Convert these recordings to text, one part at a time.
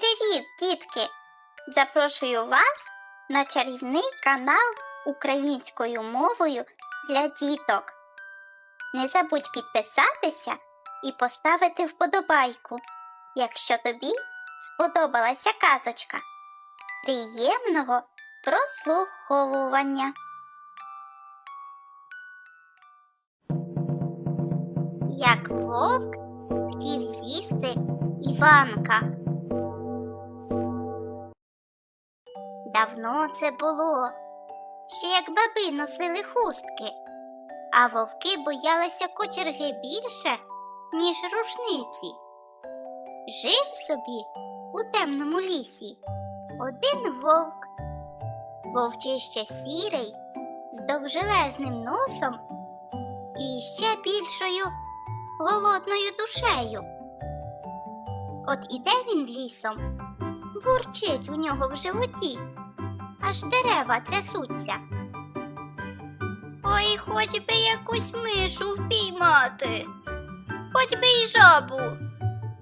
Привіт, дітки! Запрошую вас на чарівний канал українською мовою для діток. Не забудь підписатися і поставити вподобайку, якщо тобі сподобалася казочка. Приємного прослуховування! Як вовк хотів з'їсти Іванка. Давно це було, ще як баби носили хустки, а вовки боялися кочерги більше, ніж рушниці. Жив собі у темному лісі один вовк, вовчище сірий, з довжелезним носом і ще більшою голодною душею. От іде він лісом, бурчить у нього в животі, аж дерева трясуться. Ой, хоч би якусь мишу впіймати, хоч би й жабу,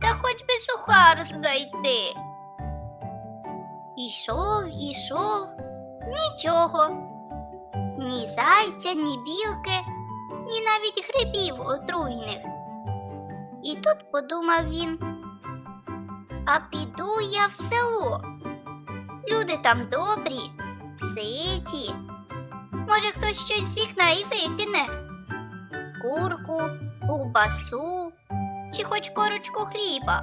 та хоч би сухар знайти. Ішов, ішов, нічого. Ні зайця, ні білки, ні навіть грибів отруйних. І тут подумав він. А піду я в село. Люди там добрі, ситі. Може, хтось щось з вікна і викине. Курку, ковбасу чи хоч корочку хліба.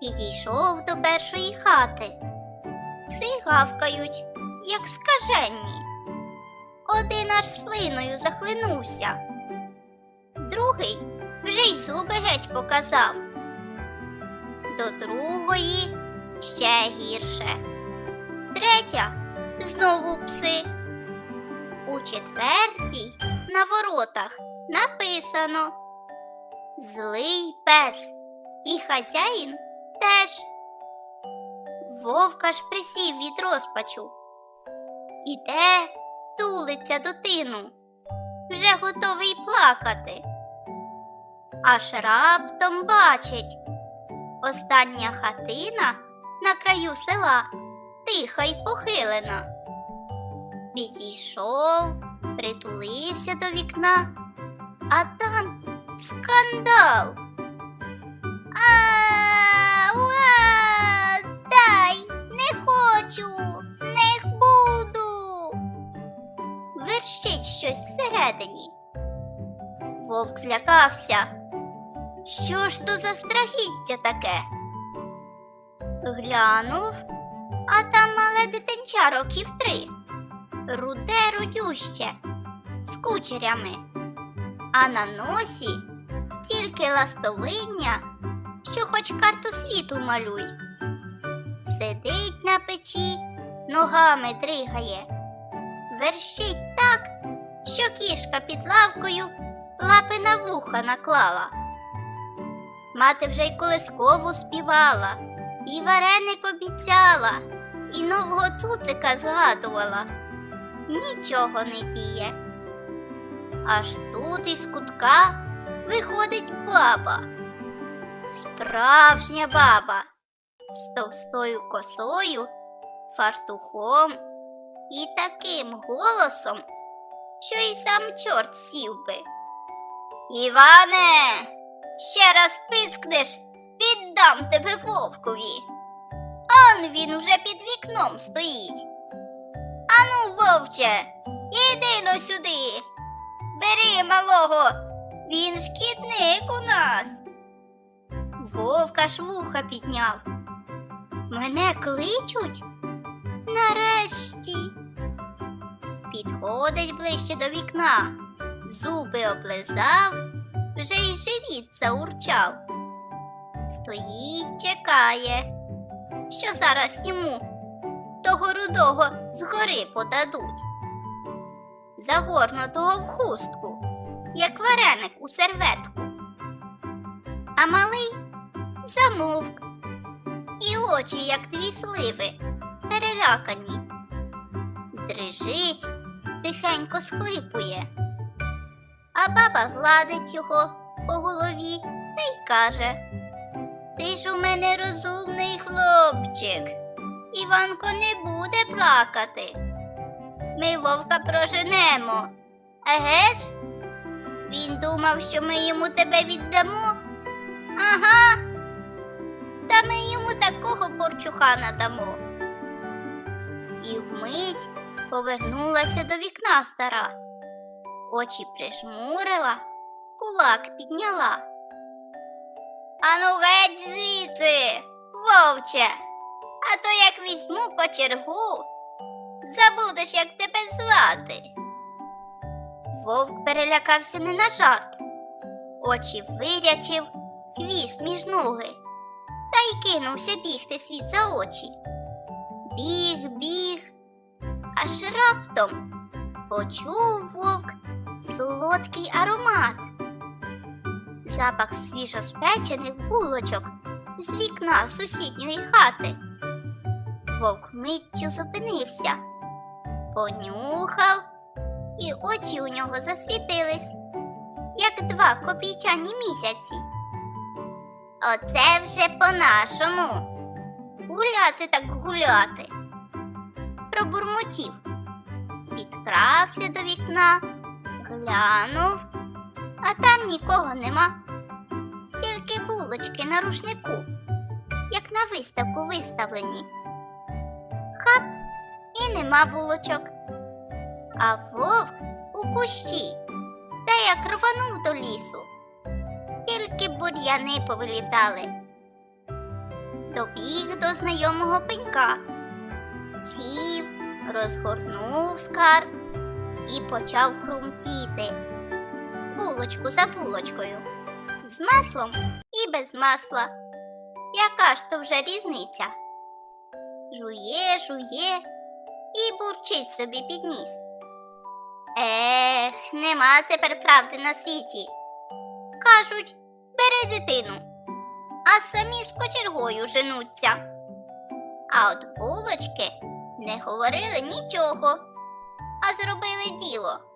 Підійшов до першої хати. Пси гавкають, як скаженні. Один аж слиною захлинувся. Другий вже й зуби геть показав до другої ще гірше. Третя знову пси. У четвертій на воротах написано Злий пес і хазяїн теж. Вовка ж присів від розпачу. Іде, тулиться до тину, вже готовий плакати. Аж раптом бачить. Остання хатина на краю села тиха й похилена. Підійшов, притулився до вікна, а там скандал. Дай, не хочу, не буду. Верщить щось всередині. Вовк злякався. Що ж то за страхіття таке? Глянув, а там мале дитинча років три, руде рудюще, з кучерями, а на носі стільки ластовиння, що хоч карту світу малюй. Сидить на печі, ногами дригає, верщить так, що кішка під лавкою лапи на вуха наклала. Мати вже й колискову співала, і вареник обіцяла, і нового цуцика згадувала. Нічого не діє. Аж тут із кутка виходить баба. Справжня баба з товстою косою, фартухом і таким голосом, що й сам чорт сів би. Іване! Ще раз пискнеш, віддам тебе вовкові. Он він уже під вікном стоїть. Ану, вовче, іди но сюди. Бери малого, він шкідник у нас. Вовка ж вуха підняв. Мене кличуть? Нарешті. Підходить ближче до вікна, зуби облизав вже й живіт заурчав. Стоїть, чекає, що зараз йому того рудого згори подадуть. Загорнутого в хустку, як вареник у серветку. А малий замовк, і очі, як дві сливи, перелякані. Дрижить, тихенько схлипує а баба гладить його по голові та й каже Ти ж у мене розумний вовчик. Іванко не буде плакати. Ми вовка проженемо. Еге ж? Він думав, що ми йому тебе віддамо. Ага. Та ми йому такого порчуха надамо. І вмить повернулася до вікна стара. Очі прижмурила, кулак підняла. Ану геть звідси, вовче, а то як візьму кочергу, забудеш, як тебе звати. Вовк перелякався не на жарт. Очі вирячив, хвіст між ноги, та й кинувся бігти світ за очі. Біг, біг, аж раптом почув вовк солодкий аромат. Запах свіжоспечених булочок з вікна сусідньої хати. Вовк миттю зупинився, понюхав, і очі у нього засвітились, як два копійчані місяці. Оце вже по-нашому. Гуляти так гуляти. Пробурмотів, підкрався до вікна, глянув, а там нікого нема. Тільки булочки на рушнику, як на виставку виставлені. Хап, і нема булочок. А вовк у кущі, та як рванув до лісу. Тільки бур'яни повилітали. Добіг до знайомого пенька, сів, розгорнув скарб і почав хрумтіти. Булочку за булочкою, з маслом і без масла. Яка ж то вже різниця? Жує, жує і бурчить собі під ніс. Ех, нема тепер правди на світі. Кажуть, бери дитину, а самі з кочергою женуться. А от булочки не говорили нічого, а зробили діло.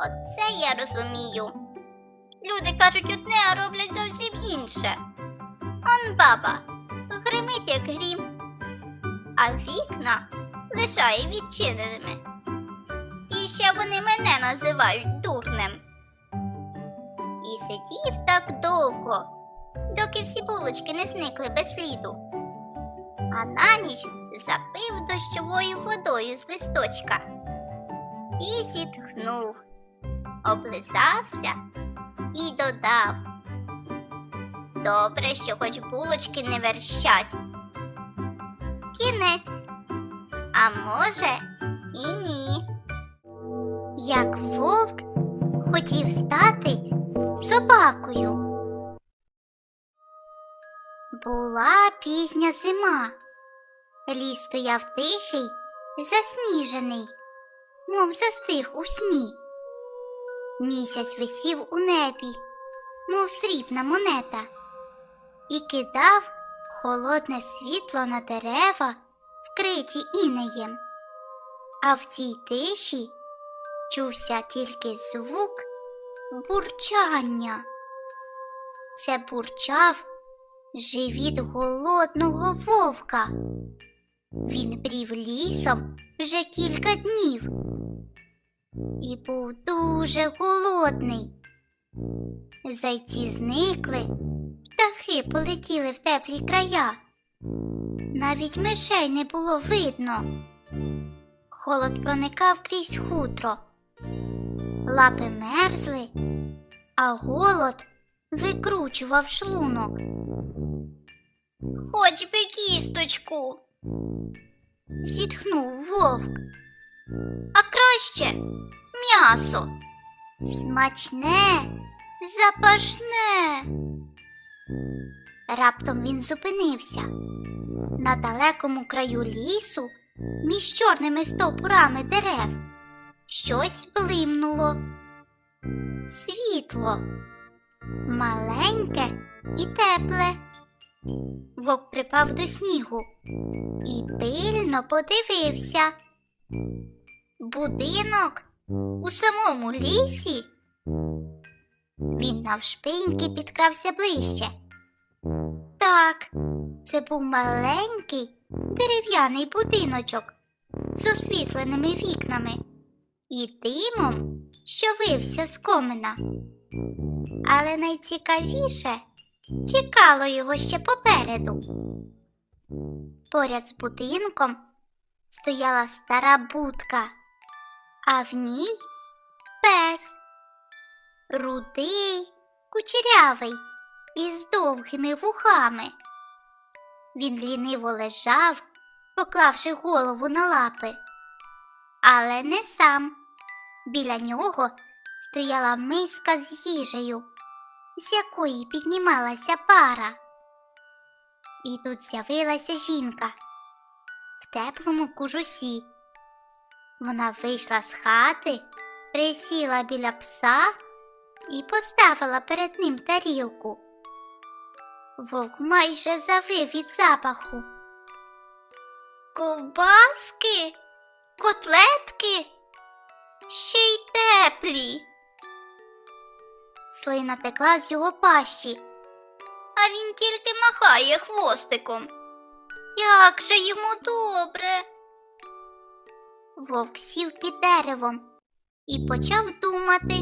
Оце я розумію. Люди кажуть одне, а роблять зовсім інше. Он баба гримить, як грім, а вікна лишає відчиненими. І ще вони мене називають дурнем. І сидів так довго, доки всі булочки не зникли без сліду. А на ніч запив дощовою водою з листочка і зітхнув, облизався і додав. Добре, що хоч булочки не верщать. Кінець. А може, і ні. Як вовк хотів стати собакою. Була пізня зима. Ліс стояв тихий, засніжений, мов застиг у сні. Місяць висів у небі, мов срібна монета, і кидав холодне світло на дерева, вкриті інеєм. А в цій тиші чувся тільки звук бурчання. Це бурчав живіт голодного вовка. Він брів лісом вже кілька днів і був дуже голодний. Зайці зникли, птахи полетіли в теплі края. Навіть мишей не було видно. Холод проникав крізь хутро. Лапи мерзли, а голод викручував шлунок. Хоч би кісточку. зітхнув вовк. А краще м'ясо. Смачне, запашне. Раптом він зупинився. На далекому краю лісу, між чорними стовпурами дерев, щось блимнуло. Світло, маленьке і тепле. Вовк припав до снігу і пильно подивився. Будинок у самому лісі. Він навшпиньки підкрався ближче. Так, Це був маленький дерев'яний будиночок з освітленими вікнами і димом, що вився з комина. Але найцікавіше чекало його ще попереду. Поряд з будинком стояла стара будка, а в ній пес, рудий, кучерявий із довгими вухами. Він ліниво лежав, поклавши голову на лапи. Але не сам. Біля нього стояла миска з їжею, з якої піднімалася пара. І тут з'явилася жінка в теплому кужусі. Вона вийшла з хати, присіла біля пса і поставила перед ним тарілку. Вовк майже завив від запаху. Ковбаски, котлетки, ще й теплі. Слина текла з його пащі, а він тільки махає хвостиком. Як же йому добре. Вовк сів під деревом і почав думати.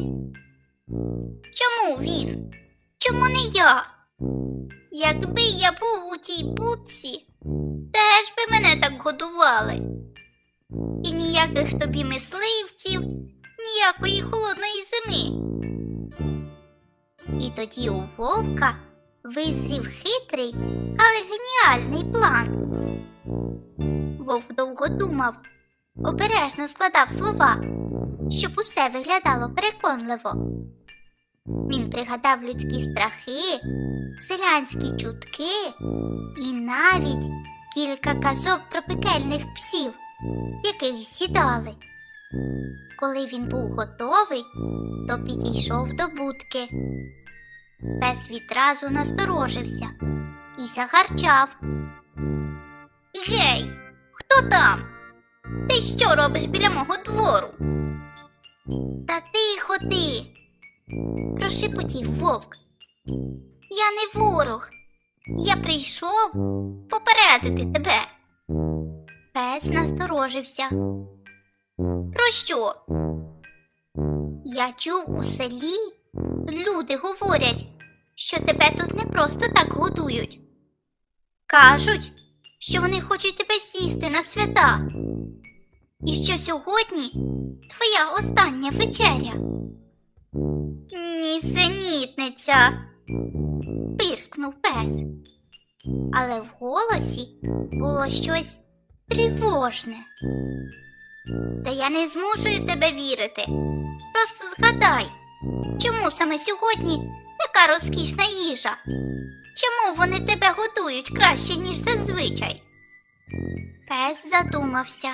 Чому він? Чому не я? Якби я був у тій будці, теж би мене так годували. І ніяких тобі мисливців, ніякої холодної зими. І тоді у вовка визрів хитрий, але геніальний план. Вовк довго думав, обережно складав слова, щоб усе виглядало переконливо. Він пригадав людські страхи, селянські чутки і навіть кілька казок про пекельних псів, яких сідали. Коли він був готовий, то підійшов до будки. Пес відразу насторожився і загарчав. Гей, хто там? Ти що робиш біля мого двору? Та тихо ти, прошепотів вовк. Я не ворог. Я прийшов попередити тебе. Пес насторожився. Про що? Я чув у селі. Люди говорять, що тебе тут не просто так годують. Кажуть, що вони хочуть тебе сісти на свята. І що сьогодні твоя остання вечеря. Нісенітниця, пирскнув пес. Але в голосі було щось тривожне. Та я не змушую тебе вірити. Просто згадай, чому саме сьогодні така розкішна їжа? Чому вони тебе годують краще, ніж зазвичай? Пес задумався.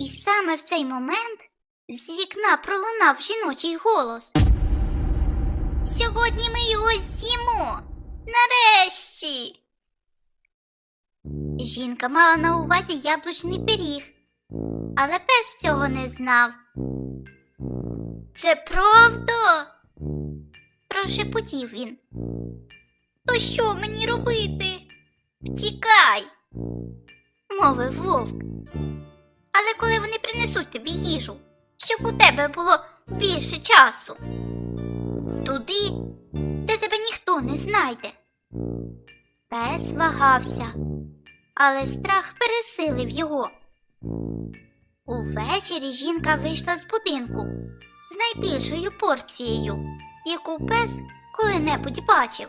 І саме в цей момент з вікна пролунав жіночий голос. Сьогодні ми його з'їмо. Нарешті. Жінка мала на увазі яблучний пиріг, але пес цього не знав. Це правда? прошепотів він. То що мені робити? Втікай, мовив вовк. Але коли вони принесуть тобі їжу, щоб у тебе було більше часу. Туди, де тебе ніхто не знайде. Пес вагався, але страх пересилив його. Увечері жінка вийшла з будинку з найбільшою порцією, яку пес коли-небудь бачив.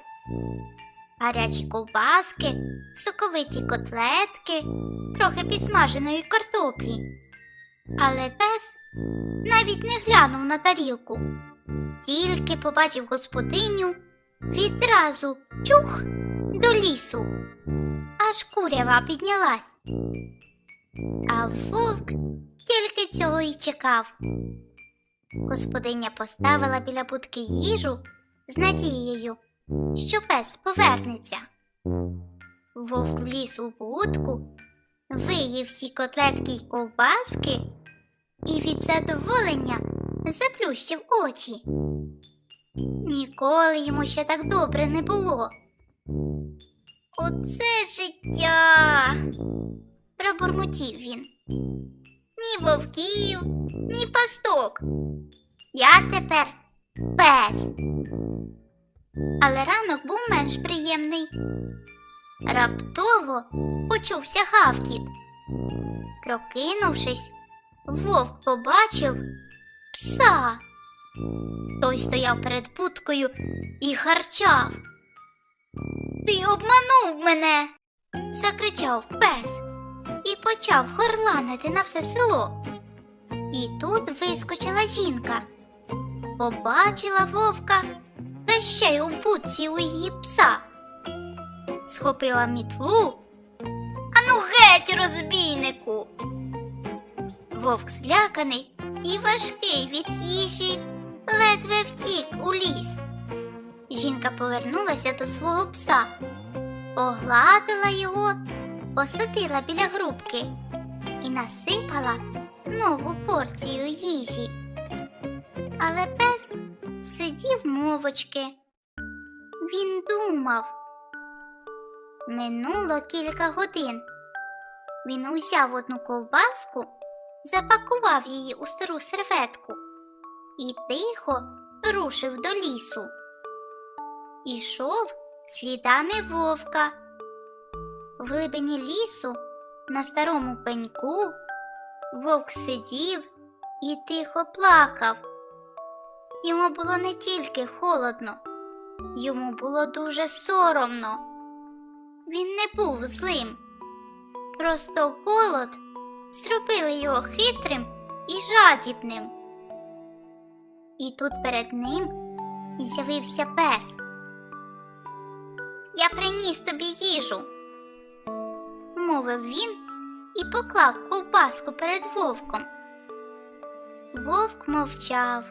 Гарячі ковбаски, соковиті котлетки, трохи підсмаженої картоплі. Але пес навіть не глянув на тарілку, тільки побачив господиню відразу чух до лісу, аж курява піднялась. А вовк тільки цього й чекав. Господиня поставила біля будки їжу з надією, що пес повернеться. Вовк вліз у будку, виїв всі котлетки й ковбаски і від задоволення заплющив очі. Ніколи йому ще так добре не було. Оце життя. Пробурмотів він. Ні вовків, ні пасток. Я тепер пес. Але ранок був менш приємний. Раптово почувся гавкіт. Прокинувшись, вовк побачив пса. Той стояв перед будкою і харчав. Ти обманув мене. закричав пес і почав горланити на все село. І тут вискочила жінка, побачила вовка ще й у будці у її пса. Схопила мітлу. Ану геть, розбійнику. Вовк зляканий і важкий від їжі, ледве втік у ліс. Жінка повернулася до свого пса, погладила його, посадила біля грубки і насипала нову порцію їжі. Але пес сидів мовочки. Він думав. Минуло кілька годин. Він узяв одну ковбаску, запакував її у стару серветку і тихо рушив до лісу. Ішов слідами вовка. В глибині лісу, на старому пеньку, вовк сидів і тихо плакав. Йому було не тільки холодно, йому було дуже соромно. Він не був злим. Просто голод зробили його хитрим і жадібним. І тут перед ним з'явився пес. Я приніс тобі їжу, мовив він і поклав ковбаску перед вовком. Вовк мовчав,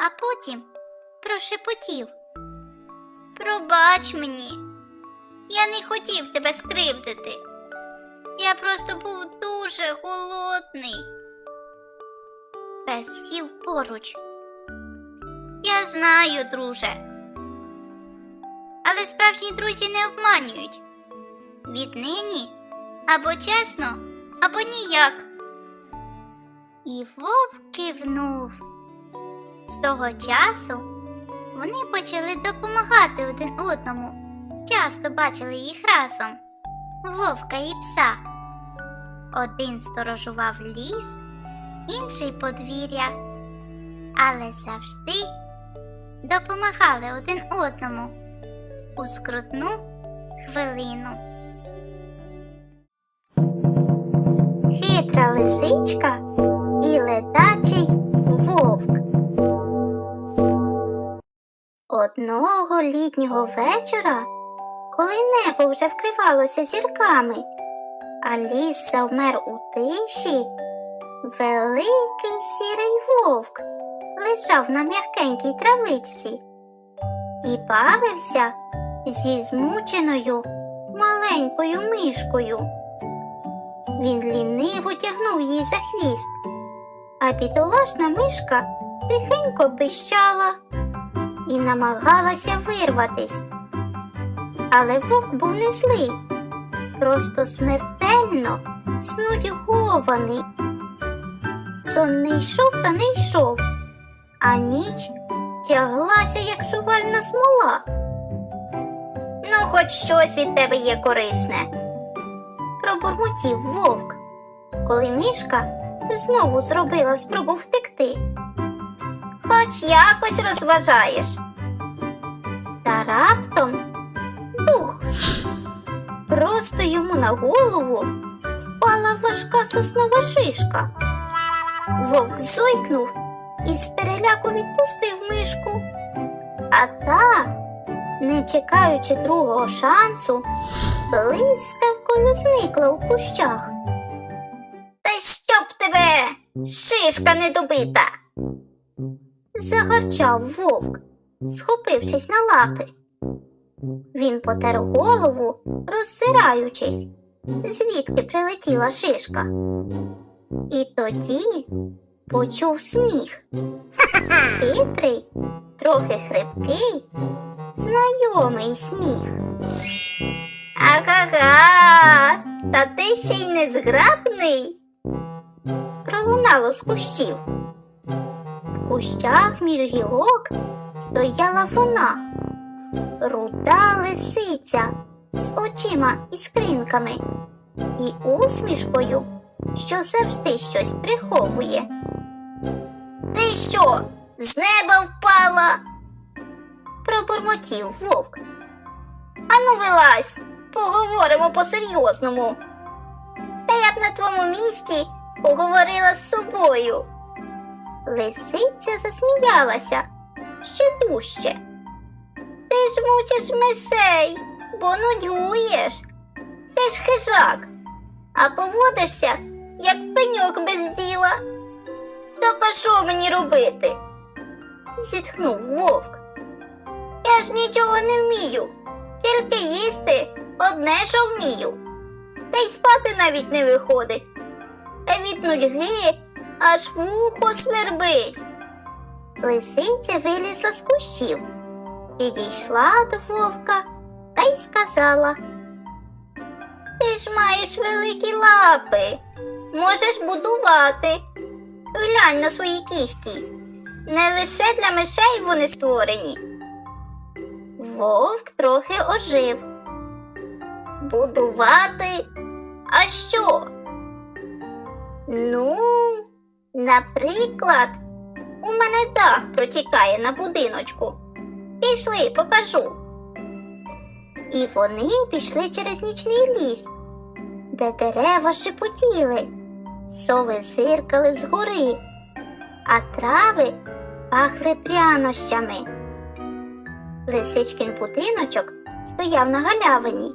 а потім прошепотів. Пробач мені, я не хотів тебе скривдити. Я просто був дуже голодний. Пес сів поруч. Я знаю, друже. Але справжні друзі не обманюють. Віднині або чесно, або ніяк. І вовк кивнув. З того часу вони почали допомагати один одному. Часто бачили їх разом вовка і пса. Один сторожував ліс, інший подвір'я, але завжди допомагали один одному у скрутну хвилину. Хитра лисичка і летачий Одного літнього вечора, коли небо вже вкривалося зірками, а ліс завмер у тиші, великий сірий вовк лежав на м'якенькій травичці і бавився зі змученою маленькою мишкою. Він ліниво тягнув її за хвіст, а бідолашна мишка тихенько пищала і намагалася вирватись. Але вовк був не злий, просто смертельно снудьгований. Сон не йшов та не йшов, а ніч тяглася, як жувальна смола. Ну, хоч щось від тебе є корисне, пробурмотів вовк, коли мішка знову зробила спробу втекти. Хоч якось розважаєш. Та раптом бух! Просто йому на голову впала важка соснова шишка. Вовк зойкнув і з переляку відпустив мишку. А та, не чекаючи другого шансу, блискавкою зникла у кущах. Та щоб тебе, шишка недобита. Загарчав вовк, схопившись на лапи. Він потер голову, роззираючись, звідки прилетіла шишка. І тоді почув сміх. Хитрий, трохи хрипкий, знайомий сміх. Ага-га, та ти ще й не зграбний. Пролунало з кущів. Кущах між гілок стояла вона, руда лисиця з очима і скринками і усмішкою, що завжди щось приховує. Ти що, з неба впала? пробурмотів вовк. Ану, вилазь, поговоримо по-серйозному. Та я б на твоєму місці поговорила з собою. Лисиця засміялася ще дужче. Ти ж мучиш мишей, бо нудьгуєш. Ти ж хижак, а поводишся, як пеньок без діла. А що мені робити? зітхнув вовк. Я ж нічого не вмію, тільки їсти одне, що вмію. Та й спати навіть не виходить. А від нудьги аж вухо свербить. Лисиця вилізла з кущів, підійшла до вовка та й сказала. Ти ж маєш великі лапи, можеш будувати. Глянь на свої кіхті. Не лише для мишей вони створені. Вовк трохи ожив. Будувати? А що? Ну, наприклад, у мене дах протікає на будиночку. Пішли, покажу. І вони пішли через нічний ліс, де дерева шепотіли, сови зиркали згори, а трави пахли прянощами. Лисичкин будиночок стояв на галявині,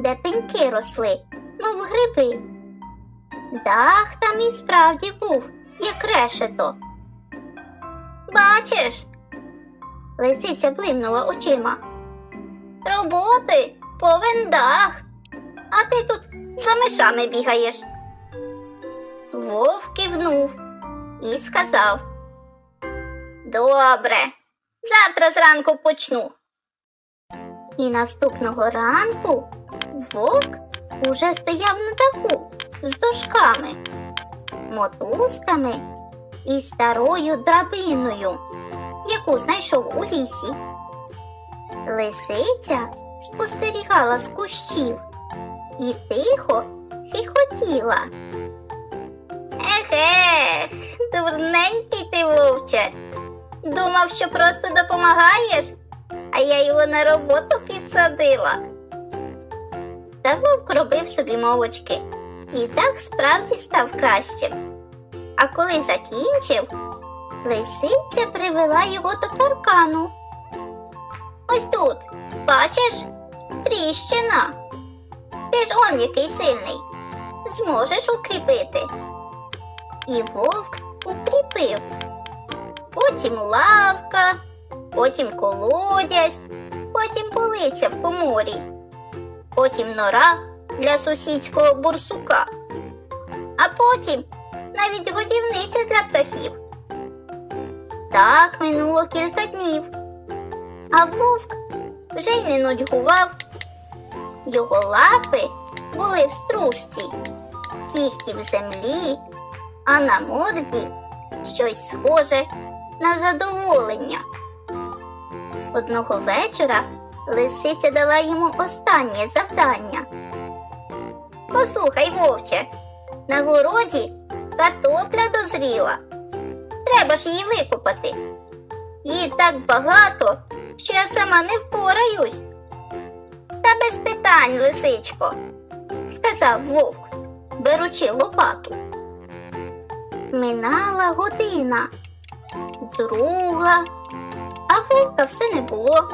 де пеньки росли, мов гриби. Дах там і справді був, як решето. Бачиш? Лисиця блимнула очима. Роботи повен дах, а ти тут за мишами бігаєш. Вовк кивнув і сказав. Добре, завтра зранку почну. І наступного ранку вовк уже стояв на даху з дошками, мотузками і старою драбиною, яку знайшов у лісі. Лисиця спостерігала з кущів і тихо хихотіла. Ех-ех, дурненький ти вовче. Думав, що просто допомагаєш, а я його на роботу підсадила. Та вовк робив собі мовочки, і так справді став кращим. А коли закінчив, лисиця привела його до паркану. Ось тут, бачиш, тріщина. Ти ж он який сильний. Зможеш укріпити. І вовк укріпив. Потім лавка, потім колодязь, потім полиця в коморі, потім нора для сусідського бурсука, а потім навіть годівниця для птахів. Так минуло кілька днів, а вовк вже й не нудьгував. Його лапи були в стружці, кіхті в землі, а на морді щось схоже на задоволення. Одного вечора лисиця дала йому останнє завдання. Послухай, вовче, на городі картопля дозріла. Треба ж її викопати. Її так багато, що я сама не впораюсь. Та без питань, лисичко, сказав вовк, беручи лопату. Минала година, друга, а вовка все не було.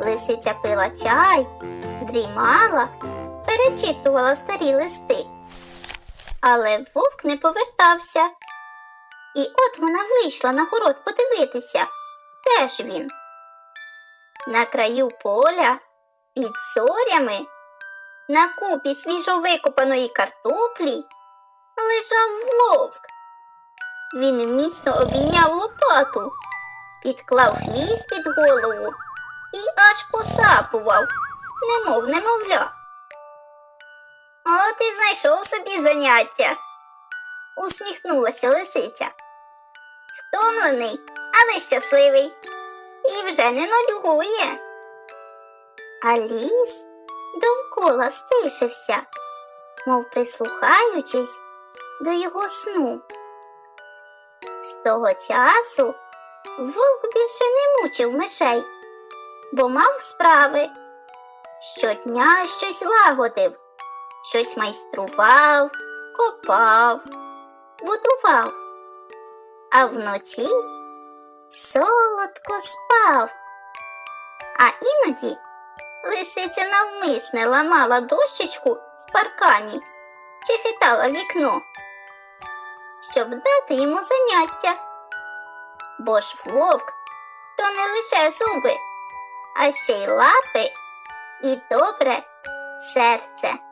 Лисиця пила чай, дрімала, перечитувала старі листи. Але вовк не повертався. І от вона вийшла на город подивитися. Де ж він? На краю поля, під зорями, на купі свіжовикопаної картоплі лежав вовк. Він міцно обійняв лопату, підклав хвіст під голову і аж посапував. немов немовля. О, ти знайшов собі заняття, усміхнулася лисиця. Втомлений, але щасливий, і вже не нудьгує. А ліс довкола стишився, мов прислухаючись до його сну. З того часу вовк більше не мучив мишей, бо мав справи. Щодня щось лагодив, щось майстрував, копав, будував, а вночі солодко спав. А іноді лисиця навмисне ламала дощечку в паркані чи хитала вікно, щоб дати йому заняття. Бо ж вовк то не лише зуби, а ще й лапи і добре серце.